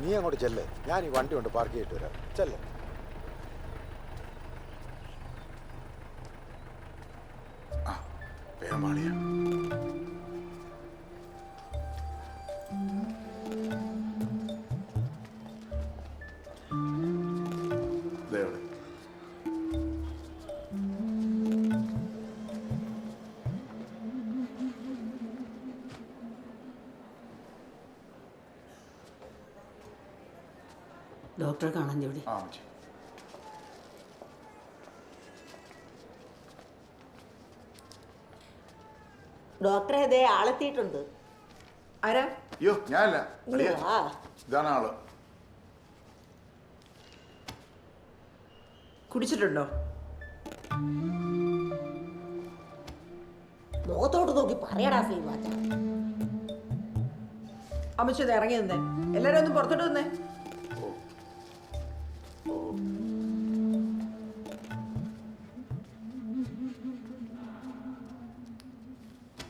നീ അങ്ങോട്ട് ചെല്ലേ. ഞാൻ ഈ വണ്ടി കൊണ്ട് പാർക്ക് ചെയ്തിട്ട് വരാം. ചെല്ലേ. ആ ദേവിടെ ഡോക്ടറെ കാണാൻ ജോലി ഡോക്ടറെ അതേ ആളെത്തിയിട്ടുണ്ട്. ആരാ? അയ്യോ ഞാനല്ല. ഇതാണ് ആൾ. കുടിച്ചിട്ടുണ്ടോ? മുഖത്തോട്ട് നോക്കി പറയടാ ശ്രീവാച്ച അമ്മച്ചത് ഇറങ്ങി നിന്നേ. എല്ലാരും ഒന്ന് പുറത്തോട്ട് നിന്നേ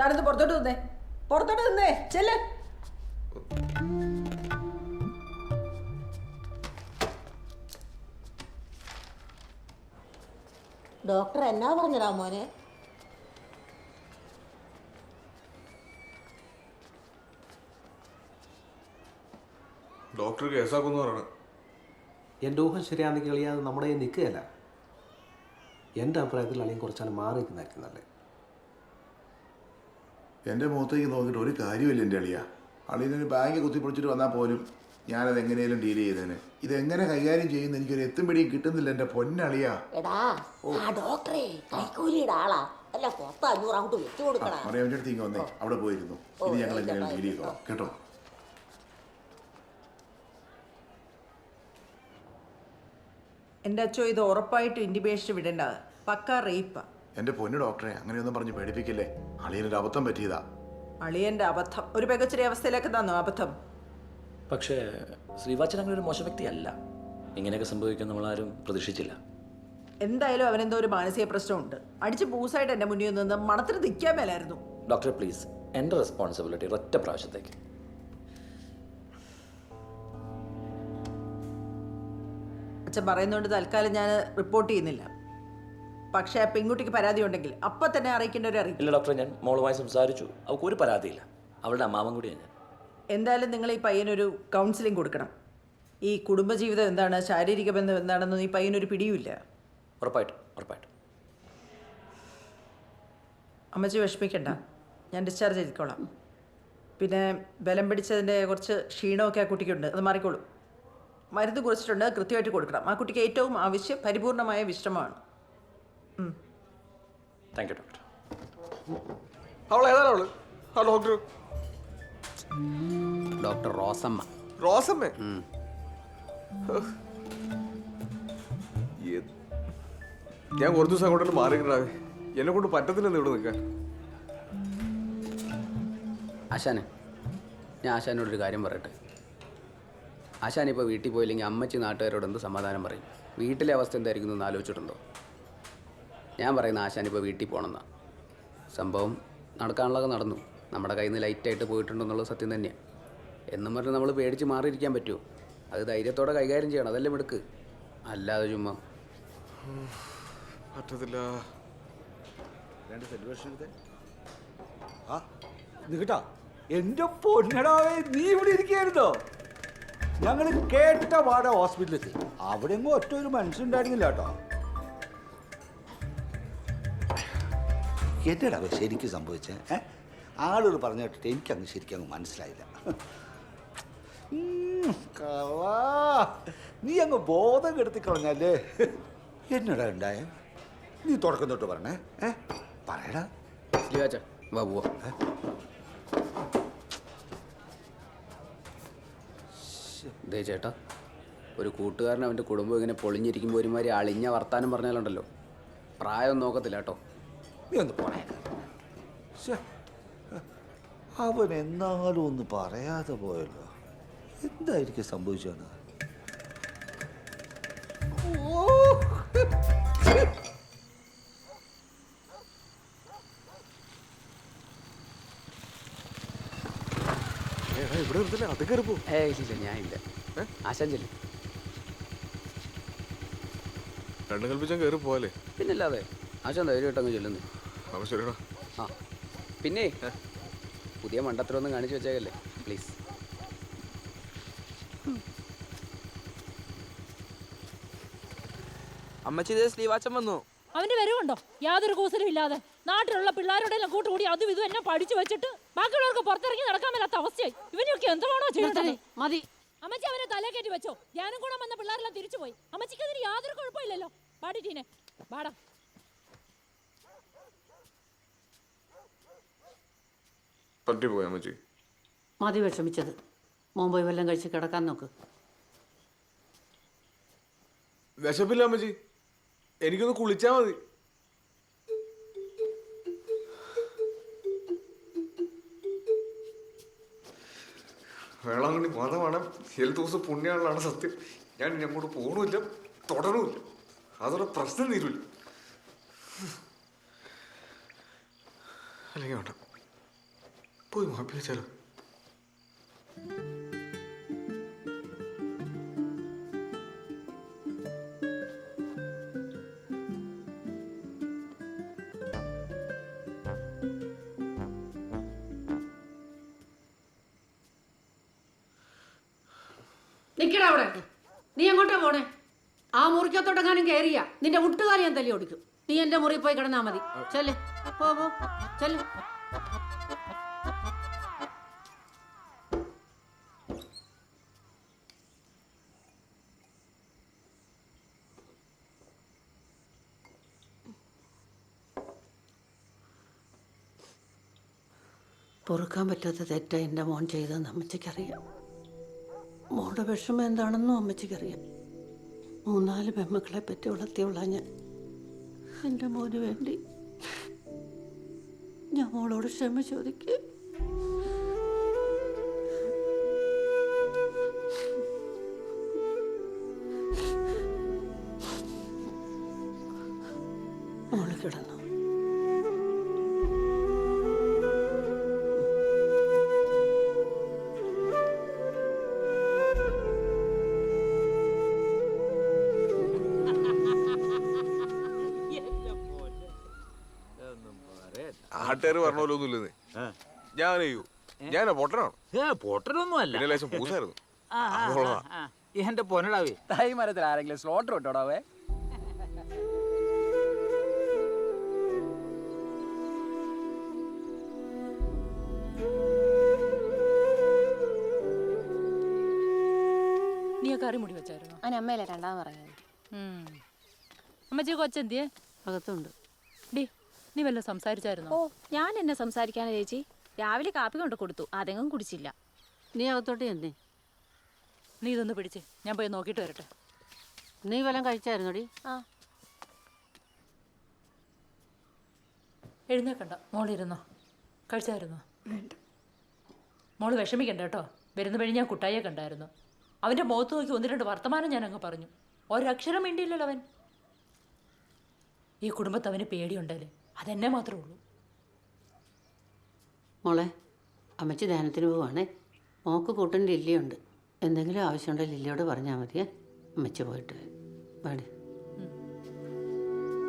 താനത് പുറത്തോട്ട് നിന്നേ പുറത്തോട്ട് നിന്നേ ചെല്ല്. ഡോക്ടർ എന്നാ പറഞ്ഞടാ മോനെ? ഡോക്ടർ കേസാക്കുന്നു പറയണ. എന്റെ ഊഹം ശരിയാണെങ്കിൽ കളിയാതെ അത് നമ്മുടെ കയ്യിൽ നിൽക്കുകയല്ല. എന്റെ അഭിപ്രായത്തിൽ അളിയും കുറച്ചാൽ മാറി നിൽക്കുന്നതായിരിക്കും നല്ലത്. എന്റെ മുഖത്തേക്ക് നോക്കിയിട്ട് ഒരു കാര്യമില്ല എന്റെ അളിയ. അളിയനൊരു ബാങ്ക് കുത്തിപ്പൊളിച്ചിട്ട് വന്നാൽ പോലും ഞാനത് എങ്ങനെയും ഡീൽ ചെയ്തേനെ. ഇതെങ്ങനെ കൈകാര്യം ചെയ്യുന്ന എനിക്കൊരു എത്തും പിടിയും കിട്ടുന്നില്ല എന്റെ പൊന്നളിയ. എടാ ആ ഡോക്ടറെ കൈക്കൂലിയുടെ ആളാ. അല്ല പത്ത് അഞ്ഞൂറ് അങ്ങോട്ട് വെച്ചു കൊടുക്കണ. മറിയാമ്മന്റെ അടുത്ത് ഇങ്ങ് വന്നേ. അവിടെ പോയിരുന്നു. ഇത് ഞങ്ങൾ എങ്ങനെയാണ് ഡീൽ ചെയ്തോളാം. കേട്ടോ? എന്റെ അച്ഛോ ഇത് ഉറപ്പായിട്ട് ഇൻഡിബേഷൻ വിടേണ്ടത്. പക്ക റേപ്പാ. എന്റെ പൊന്നു ഡോക്ടറെ അങ്ങനെയൊന്നും പറഞ്ഞ് പേടിപ്പിക്കില്ലേ? അളിയനൊരു അബദ്ധം പറ്റിയതാ. അളിയന്റെ അബദ്ധം. ഒരു മികച്ചൊരു അവസ്ഥയിലേക്ക് തന്നു അബദ്ധം? പക്ഷേ ശ്രീവാച്ചൻ അങ്ങനെ ഒരു മോശം വ്യക്തിയല്ല. ഇങ്ങനെയൊക്കെ സംഭവിക്കാൻ നമ്മളാരും പ്രതീക്ഷിച്ചില്ല. എന്തായാലും അവനെന്തോ ഒരു മാനസിക പ്രശ്നമുണ്ട്. അടിച്ച് പൂസായിട്ട് എന്റെ മുന്നിൽ നിന്ന് മണത്തിന് നിൽക്കാൻ മേലായിരുന്നു. ഡോക്ടർ പ്ലീസ് എന്റെ റെസ്പോൺസിബിലിറ്റി ഒറ്റ പ്രാവശ്യത്തേക്ക്. അച്ഛൻ പറയുന്നതുകൊണ്ട് തൽക്കാലം ഞാൻ റിപ്പോർട്ട് ചെയ്യുന്നില്ല. പക്ഷേ പെൺകുട്ടിക്ക് പരാതി ഉണ്ടെങ്കിൽ അപ്പൊ തന്നെ അറിയിക്കേണ്ട ഒരു അറിയില്ല ഡോക്ടർ ഞാൻ മോളുമായി സംസാരിച്ചു. അവൾക്ക് ഒരു പരാതിയില്ല. അവളുടെ അമ്മാവൻ കൂടിയാണ് ഞാൻ. എന്തായാലും നിങ്ങൾ ഈ പയ്യനൊരു കൗൺസിലിംഗ് കൊടുക്കണം. ഈ കുടുംബജീവിതം എന്താണ് ശാരീരിക ബന്ധം എന്താണെന്ന് ഈ പയ്യനൊരു പിടിയുമില്ല. ഉറപ്പായിട്ടും ഉറപ്പായിട്ടും. അമ്മച്ചി വിഷമിക്കണ്ട. ഞാൻ ഡിസ്ചാർജ് ചെയ്തിക്കോളാം. പിന്നെ ബലം പിടിച്ചതിന്റെ കുറച്ച് ക്ഷീണമൊക്കെ ആ കുട്ടിക്കുണ്ട്. അത് മാറിക്കോളും. മരുന്ന് കുറിച്ചിട്ടുണ്ട്. കൃത്യമായിട്ട് കൊടുക്കണം. ആ കുട്ടിക്ക് ഏറ്റവും ആവശ്യം പരിപൂർണമായ വിശ്രമമാണ്. താങ്ക് യു ഡോക്ടർ അവൾ ഏതാണ് അവൾ? ആ ഡോക്ടർ ഡോക്ടർ റോസമ്മ. റോസമ്മേ? ഞാൻ കുറച്ച് ദിവസം അങ്ങോട്ട് മാറിയിട്ടാവേ എന്നെ കൊണ്ട് പറ്റത്തില്ലെന്ന് ഇവിടെ നിൽക്കാൻ. ആശാനെ ഞാൻ ആശാനോടൊരു കാര്യം പറയട്ടെ? ആശാൻ ഇപ്പോൾ വീട്ടിൽ പോയില്ലെങ്കിൽ അമ്മച്ചി നാട്ടുകാരോട് എന്ത് സമാധാനം പറയും? വീട്ടിലെ അവസ്ഥ എന്തായിരിക്കും എന്ന് ആലോചിച്ചിട്ടുണ്ടോ? ഞാൻ പറയുന്ന ആശാനിപ്പോൾ വീട്ടിൽ പോകണമെന്നാണ് സംഭവം നടക്കാനുള്ളതൊക്കെ നടന്നു. നമ്മുടെ കയ്യിൽ നിന്ന് ലൈറ്റായിട്ട് പോയിട്ടുണ്ടെന്നുള്ളത് സത്യം തന്നെയാണ് എന്നും പറഞ്ഞ് നമ്മൾ പേടിച്ച് മാറിയിരിക്കാൻ പറ്റുമോ? അത് ധൈര്യത്തോടെ കൈകാര്യം ചെയ്യണം. അതല്ലേ മിടുക്ക്. അല്ലാതെ ചുമ്മാ. പറ്റത്തില്ല. രണ്ട് സെലിബ്രേഷൻ എന്റെ എന്റെ പൊന്നടാവേ നീ ഇവിടെ ഇരിക്കായിരുന്നോ ഞങ്ങൾ കേട്ട പാടെ ഹോസ്പിറ്റലിൽ അവിടെ എങ്ങും ഒറ്റ ഒരു മനുഷ്യണ്ടായിരുന്നില്ല കേട്ടോ. എന്നടാ ശരിക്കും സംഭവിച്ചത് ഏ? ആളുകൾ പറഞ്ഞു കേട്ടിട്ട് എനിക്കങ്ങ് ശരിക്കും അങ്ങ് മനസ്സിലായില്ല. നീ അങ്ങ് ബോധം കെടുത്തി കളഞ്ഞല്ലേ? എന്നടാ ഉണ്ടായ? നീ തുടക്കം തൊട്ട് പറഞ്ഞേ ഏ? പറയടാ. ദേ ചേട്ടാ ഒരു കൂട്ടുകാരൻ അവന്റെ കുടുംബം ഇങ്ങനെ പൊളിഞ്ഞിരിക്കുമ്പോൾ ഒരുമാതിരി അളിഞ്ഞ വർത്താനം പറഞ്ഞാലുണ്ടല്ലോ. പ്രായം നോക്കത്തില്ല കേട്ടോ. നീ ഒന്ന് പോണേ. അവൻ എന്നാലും ഒന്ന് പറയാതെ പോയല്ലോ. എന്തായിരിക്കും സംഭവിച്ചത് ഇവിടെ നിർത്തില്ല അത് കയറി പോ. ഏ ഇല്ല ഞാൻ ഇല്ല. ആശാൻ ചെല്ലും രണ്ടു കൽപ്പിച്ചാൽ കയറി പോവാലേ പിന്നല്ലാതെ ആശാൻ ധൈര്യമായിട്ടങ്ങ് ചെല്ലുന്നു. അപ്പൊ ശരിടാ ആ. പിന്നെ പുതിയ മണ്ടത്തരമൊന്നും കാണിച്ചു വെച്ചേക്കല്ലേ പ്ലീസ് അമ്മച്ചി ഇതേ സ്ലീവാച്ചൻ വന്നു. അവന്റെ വരവുണ്ടോ? യാതൊരു കൂസലും ഇല്ലാതെ. നാട്ടിലുള്ള പിള്ളേരോടെല്ലാം കൂട്ടുകൂടി അതും ഇതും എന്നെ പഠിച്ചു വെച്ചിട്ട് ബാക്കിയുള്ളവർക്ക് പുറത്തിറങ്ങി നടക്കാൻ മേലാത്ത അവസ്ഥയായി. ഇവനൊക്കെ എന്താണോ ചെയ്യുന്നത് മതി അമ്മച്ചി അവനെ തല കയറ്റി വെച്ചോ. ധ്യാനം കൂടെ വന്ന പിള്ളേരെല്ലാം തിരിച്ചു പോയി അമ്മച്ചിക്ക് അതിന് യാതൊരു കുഴപ്പമില്ലല്ലോ. പാടിട്ടീനെ പാടി ടീനെ പോയാ അമ്മച്ചി. മതി വിഷമിച്ചത്. മോൻ പോയി വല്ലതും കഴിച്ച് കിടക്കാൻ നോക്ക്. വിശപ്പില്ല അമ്മച്ചി. എനിക്കൊന്ന് കുളിച്ചാ മതി. വേളാങ്കണ്ണി മതമാണ് ഹെൽത്ത് ദിവസം പുണ്യാളാണ് സത്യം. ഞാൻ ഇനി അങ്ങോട്ട് പോകണമില്ല തുടരുമില്ല. അതോടെ പ്രശ്നം തീരുമില്ല അല്ലെങ്കിൽ വേണ്ട. പോയി മാപ്പി വെച്ചാലോ നിക്കടാ അവിടെ. നീ എങ്ങോട്ടാ പോണേ? ആ മുറിക്കത്തോട്ടെങ്ങാനും കയറിയ നിന്റെ മുട്ടുകാരി ഞാൻ തല്ലി ഓടിക്കും. നീ എന്റെ മുറിയിൽ പോയി കിടന്നാ മതി. ചെല്ലേ. പോ പോ. ചെല്ല്. പൊറുക്കാൻ പറ്റാത്ത തെറ്റ എന്റെ മോൻ ചെയ്തതെന്ന് അമ്മച്ചിക്കറിയാം. മോളുടെ വിഷമം എന്താണെന്നും അമ്മച്ചിക്കറിയാം. മൂന്നാൽ പെമ്മക്കളെ പറ്റി വളർത്തിയുള്ള ഞാൻ. എന്റെ മോന് വേണ്ടി ഞാൻ മോളോട് ക്ഷമ ചോദിക്കുക നാട്ടുകാർ പറഞ്ഞ പോലെ ഒന്നുമില്ലെന്ന് ഞാൻ ചെയ്യൂ. ഞാൻ പൊട്ടനാണ്? ഏ പൊട്ടനൊന്നും അല്ല. പിന്നെ ലേശം പൂസായിരുന്നു അതുകൊള്ളാം. എന്റെ പൊന്നടാവേ. തൈ മരത്തിൽ ആരെങ്കിലും സ്ലോട്ടർ ഇട്ടോടാവേ നീ ആ കറി മുടി വെച്ചായിരുന്നു? അമ്മയല്ലേ രണ്ടാമത് പറഞ്ഞത് അമ്മച്ചി കൊച്ചെന്തിയേ അകത്തുണ്ട്. ഡി നീ വല്ല സംസാരിച്ചായിരുന്നോ? ഓ ഞാൻ എന്നെ സംസാരിക്കാനാ ചേച്ചി. രാവിലെ കാപ്പി കൊണ്ട് കൊടുത്തു. അതെങ്ങും കുടിച്ചില്ല. നീ അകത്തോട്ട് ചെന്നേ. നീ ഇതൊന്ന് പിടിച്ചേ. ഞാൻ പോയി നോക്കിയിട്ട് വരട്ടെ. നീ വല്ലതും കഴിച്ചായിരുന്നോടി? ആ. എഴുന്നേക്കണ്ട. മോളിരുന്നോ. കഴിച്ചായിരുന്നോ? മോൾ വിഷമിക്കണ്ട കേട്ടോ. വരുന്ന വഴി ഞാൻ കുട്ടായെ കണ്ടായിരുന്നു. അവന്റെ മുഖത്ത് നോക്കി ഒന്ന് രണ്ട് വർത്തമാനം ഞാൻ അങ്ങ് പറഞ്ഞു. ഒരക്ഷരം വേണ്ടിയില്ലല്ലോ അവൻ. ഈ കുടുംബത്ത് അവന് പേടിയുണ്ടല്ലേ? അതെന്നെ മാത്രമേ ഉള്ളൂ. മോളെ അമ്മച്ചി ധ്യാനത്തിന് പോവാണേ. മോക്ക് കൂട്ടൻ ലില്ലിയുണ്ട്. എന്തെങ്കിലും ആവശ്യമുണ്ടെങ്കിൽ ലില്ലിയോട് പറഞ്ഞാൽ മതിയെ. അമ്മച്ചി പോയിട്ട് പാടി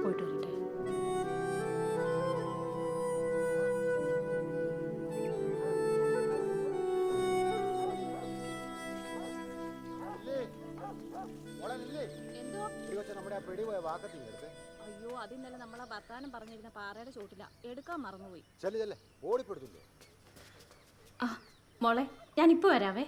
പോയിട്ട് വരട്ടെ. എന്തോ നമ്മുടെ ആ പോയ വാക്കത്തിൽ അയ്യോ അതിന്നല്ല നമ്മളെ വർത്താനം പറഞ്ഞിരുന്ന പാറയുടെ ചോട്ടില. എടുക്കാൻ മറന്നുപോയി. ഓടിപ്പെടുത്തില്ലേ? ആ മോളെ ഞാനിപ്പോ വരാവേ.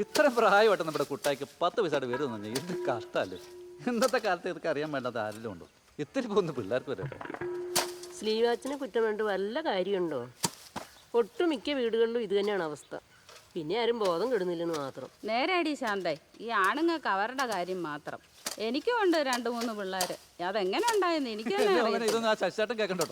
ഇത്ര പ്രായമായിട്ട് നമ്മുടെ കുട്ടായിക്ക് പത്ത് പൈസയുടെ പേര് തന്നെ എന്ത് കഷ്ടമല്ലേ ഇന്നത്തെ കാലത്ത് ഇതൊക്കെ അറിയാൻ വേണ്ടത് ആരെല്ലാം ഉണ്ടോ? ഇത്തിരി പോകുന്ന പിള്ളേർക്ക് വരെ സ്ലീവാച്ചിനെ കുറ്റം കണ്ട് വല്ല കാര്യമുണ്ടോ? ഒട്ടുമിക്ക വീടുകളിലും ഇത് തന്നെയാണ് അവസ്ഥ. പിന്നെ ആരും ബോധം കെടുന്നില്ലെന്ന് മാത്രം. നേരെയടി ശാന്തേ ഈ ആണുങ്ങൾക്ക് അവരുടെ കാര്യം മാത്രം. എനിക്കും ഉണ്ട് രണ്ട് മൂന്ന് പിള്ളേർ അതെങ്ങനെ ഉണ്ടായെന്ന് എനിക്ക് തന്നെ ഇതൊന്നും ആ ശശിചേട്ടൻ കേൾക്കണ്ട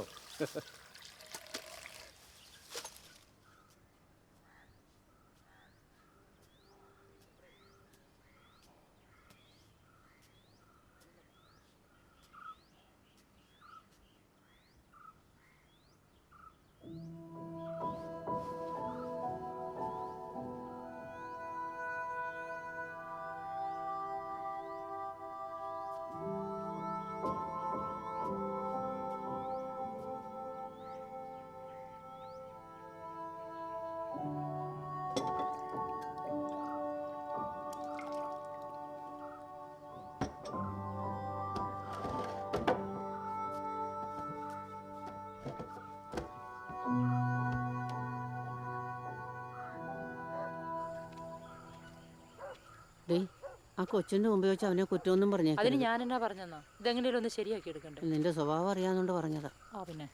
ആ കൊച്ചിന്റെ മുമ്പ് വെച്ച് അവനെ കുറ്റമൊന്നും അതിന് പറഞ്ഞേക്കരുത്. ഞാൻ എന്നാ പറഞ്ഞെന്നോ? ഇതെങ്ങനെയാലും ഒന്ന് ശരിയാക്കി എടുക്കണ്ടേ? നിന്റെ സ്വഭാവം അറിയാന്നുകൊണ്ട് പറഞ്ഞതാ. ആ പിന്നെ.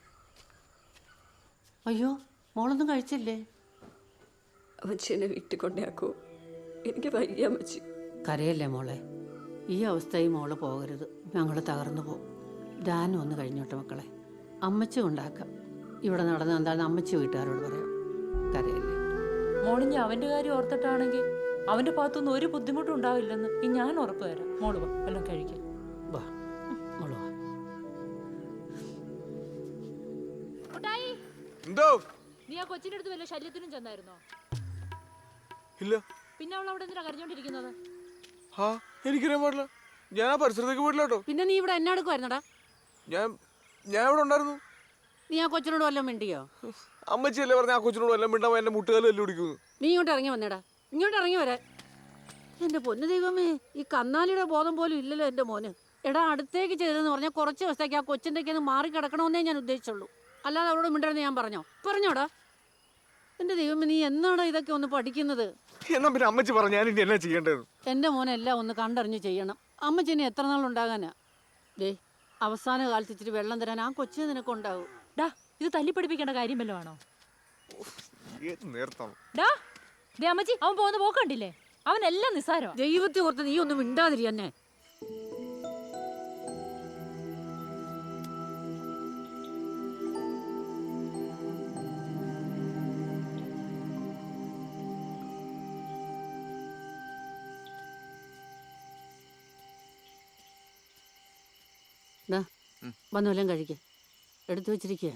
അയ്യോ മോളൊന്നും കഴിച്ചില്ലേ? അമ്മച്ചീനെ വീട്ടിൽ കൊണ്ടാക്കൂ എനിക്ക് വയ്യ അമ്മച്ചി. കരയല്ലേ മോളെ? ഈ അവസ്ഥയിൽ മോൾ പോകരുത്. ഞങ്ങൾ തകർന്നു പോകും ദാനം ഒന്ന് കഴിഞ്ഞോട്ടെ മക്കളെ? അമ്മച്ചി ഉണ്ടാക്കാം ഇവിടെ നടന്ന എന്താണെന്ന് അമ്മച്ചി വീട്ടുകാരോട് പറയാം. കരയല്ലേ? മോളിഞ്ഞ് അവന്റെ കാര്യം ഓർത്തിട്ടാണെങ്കിൽ അവന്റെ ഭാഗത്തുനിന്ന് ഒരു ബുദ്ധിമുട്ടും ഉണ്ടാവില്ലെന്ന് ഈ ഞാൻ ഉറപ്പ് തരാം. മോൾ വാ എല്ലാം കഴിക്കാം. വാ മോൾ വാ. എന്തോ? നീ ആ കൊച്ചിന്റെ അടുത്ത് വല്ല ശല്യത്തിനും ചെന്നായിരുന്നോ? ഇല്ല. പിന്നെ അവൾ അവിടെ എന്തിനാ കരഞ്ഞോണ്ടിരിക്കുന്നത്? ആ എനിക്കറിയാൻ പാടില്ല. ഞാൻ ആ പരിസരത്തേക്ക് പോയിട്ടില്ല കേട്ടോ. പിന്നെ നീ ഇവിടെ എന്നെ എടുക്കുമായിരുന്നടാ ഞാൻ ഞാൻ ഇവിടെ ഉണ്ടായിരുന്നു? നീ ആ കൊച്ചിനോട് വല്ലതും മിണ്ടിയോ? അമ്മച്ചിയല്ലേ പറഞ്ഞ ആ കൊച്ചിനോട് വല്ലതും മിണ്ടാൻ എന്റെ മുട്ടുകാലും എല്ലാം പിടിക്കുന്നു നീ ഇങ്ങോട്ട് ഇറങ്ങി വന്നേടാ. ഇങ്ങോട്ട് ഇറങ്ങി വരാൻ. എന്റെ പൊന്നു ദൈവമേ ഈ കന്നാലിയുടെ ബോധം പോലും ഇല്ലല്ലോ എന്റെ മോന്. എടാ അടുത്തേക്ക് ചെയ്തതെന്ന് പറഞ്ഞാൽ കുറച്ച് ദിവസത്തേക്ക് ആ കൊച്ചിന്റെ ഒക്കെ മാറി കിടക്കണമെന്നേ ഞാൻ ഉദ്ദേശിച്ചുള്ളൂ. അല്ലാതെ അവളോട് മിണ്ടരുന്ന് ഞാൻ പറഞ്ഞോ? പറഞ്ഞോടാ. എന്റെ ദൈവമേ നീ എന്നാടാ ഇതൊക്കെ ഒന്ന് പഠിക്കുന്നത്? എന്നാ പിന്നെ അമ്മച്ചി പറഞ്ഞു ഞാൻ ഇനി എന്നാ ചെയ്യേണ്ടത്? എന്റെ മോനെല്ലാം ഒന്ന് കണ്ടറിഞ്ഞ് ചെയ്യണം. അമ്മച്ചിനെ എത്ര നാൾ ഉണ്ടാകാനാ? ദേ അവസാന കാലത്ത് ഇച്ചിരി വെള്ളം തരാൻ ആ കൊച്ചിന് നിനക്കുണ്ടാവും ഡാ ഇത് തല്ലിപ്പഠിപ്പിക്കേണ്ട കാര്യം വല്ലതും ആണോ? നിർത്തണം ഡാ ദേ അമ്മച്ചി അവൻ പോകുന്ന പോക്കണ്ടില്ലേ അവനെല്ലാം നിസ്സാരോ ദൈവത്തെ ഓർത്ത് നീ ഒന്നും മിണ്ടാതിരി എന്നെ. ദാ, വന്ന് വല്ലതും കഴിക്കുക എടുത്തു വെച്ചിരിക്കുക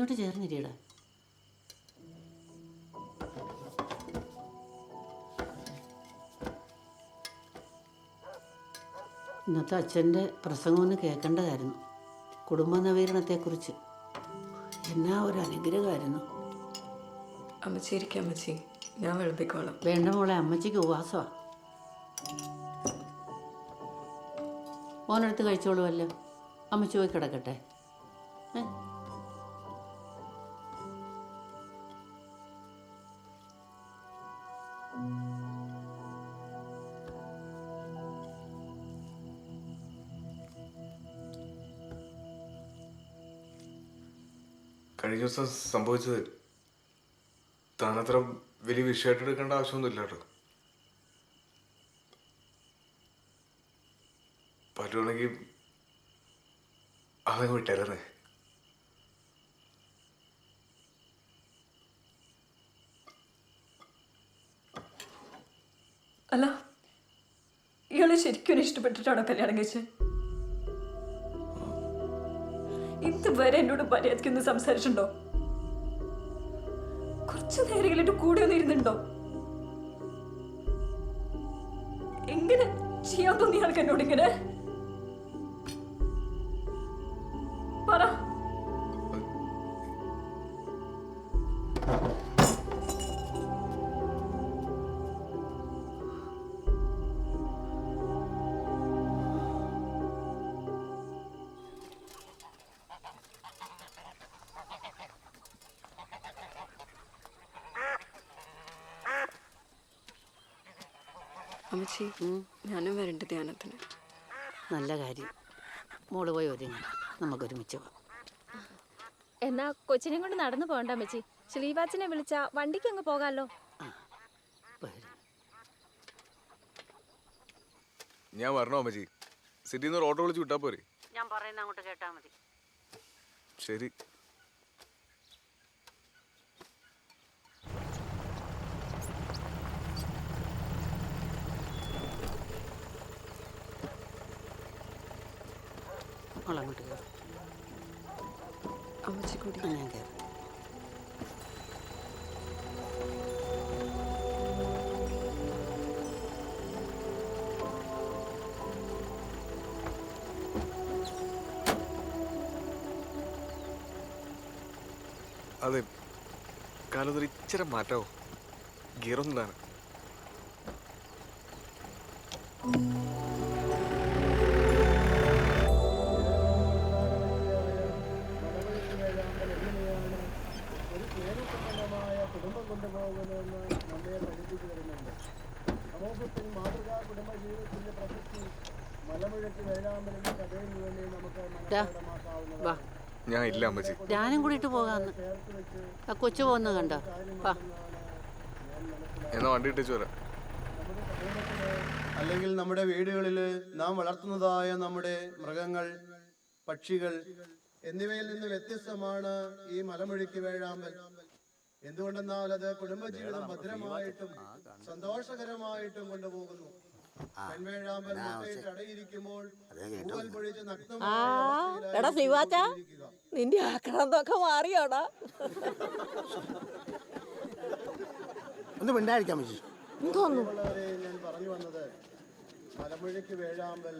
ഇങ്ങോട്ട് ചേർന്നിരിയടാ. ഇന്നത്തെ അച്ഛന്റെ പ്രസംഗം ഒന്ന് കേൾക്കേണ്ടതായിരുന്നു. കുടുംബ നവീകരണത്തെക്കുറിച്ച്. എന്നാ ഒരു അനുഗ്രഹമായിരുന്നു. അമ്മച്ചി ഇരിക്കാം അമ്മച്ചി. ഞാൻ വെളുപ്പിക്കോളാം വേണ്ട മോളെ അമ്മച്ചിക്ക് ഉപവാസമാ. കഴിച്ചോളൂ കഴിച്ചോളുമല്ലോ. അമ്മച്ചി പോയി കിടക്കട്ടെ. ഏ? കഴിഞ്ഞ ദിവസം സംഭവിച്ചത് താനത്ര വലിയ വിഷയമായിട്ട് എടുക്കേണ്ട ആവശ്യമൊന്നുമില്ല കേട്ടോ. പറ്റുവാണെങ്കിൽ അതങ്ങ് വിട്ടേലേ അല്ല ഇയാളെ ശരിക്കും ഇഷ്ടപ്പെട്ടിട്ടാണോ കല്യാണം കഴിച്ചത്? ഇതുവരെ എന്നോട് മര്യാദയ്ക്കൊന്ന് സംസാരിച്ചിട്ടുണ്ടോ? കുറച്ചു നേരങ്ങളിൽ എന്റെ കൂടെ ഒന്ന് ഇരുന്നുണ്ടോ എങ്ങനെ ചെയ്യാൻ തോന്നി ആൾക്ക് എന്നോട് ഇങ്ങനെ? അമ്മച്ചി ഞാനും വരണ്ട ധ്യാനത്തിന്. നല്ല കാര്യം. മോൾ പോയി ഒരുങ്ങി. നമുക്ക് ഒരുമിച്ച് പോവാം എന്നാ കൊച്ചിനെ കൊണ്ട് നടന്നു പോകണ്ട അമ്മച്ചി. ശ്രീവാച്ചിനെ വിളിച്ച വണ്ടിക്ക് അങ്ങ് പോകാലോ. ഞാൻ വരണോ അമ്മച്ചി? സിറ്റിന്ന് ഓട്ടോ വിളിച്ച് വിട്ടാ പോരെ? ഞാൻ പറയുന്ന അങ്ങോട്ട് കേട്ടാ മതി. ശരി. കയറും അമ്മച്ചി കൂടി. ഞാൻ കയറും അതെ കാലത്തൊരു ഇച്ചിരി മാറ്റാവോ? ഗിയറൊന്നും ഞാൻ ഇല്ല അമ്മച്ചി. ഞാനും കൂടിയിട്ട് പോകാന്ന്. ആ കൊച്ചു പോകുന്ന കണ്ടോ? വാ. എന്നാ വണ്ടി ഇട്ടേച്ച് വരാം. അല്ലെങ്കിൽ നമ്മുടെ വീടുകളിൽ നാം വളർത്തുന്നതായ നമ്മുടെ മൃഗങ്ങൾ പക്ഷികൾ എന്നിവയിൽ നിന്ന് വ്യത്യസ്തമാണ് ഈ മലമുഴുക്കി വേഴാമ്പൽ. എന്തുകൊണ്ടെന്നാൽ അത് കുടുംബജീവിതം ഭദ്രമായിട്ടും സന്തോഷകരമായിട്ടും കൊണ്ടുപോകുന്നു. ആ എടാ ശിവാച്ച നിന്റെ ആക്രാന്തൊക്കെ മാറിയോടാ. ഒന്ന് മിണ്ടായിരിക്കാം എന്തോന്നു? ഞാൻ പറഞ്ഞു വന്നത് മലമുഴക്കി വേഴാമ്പൽ.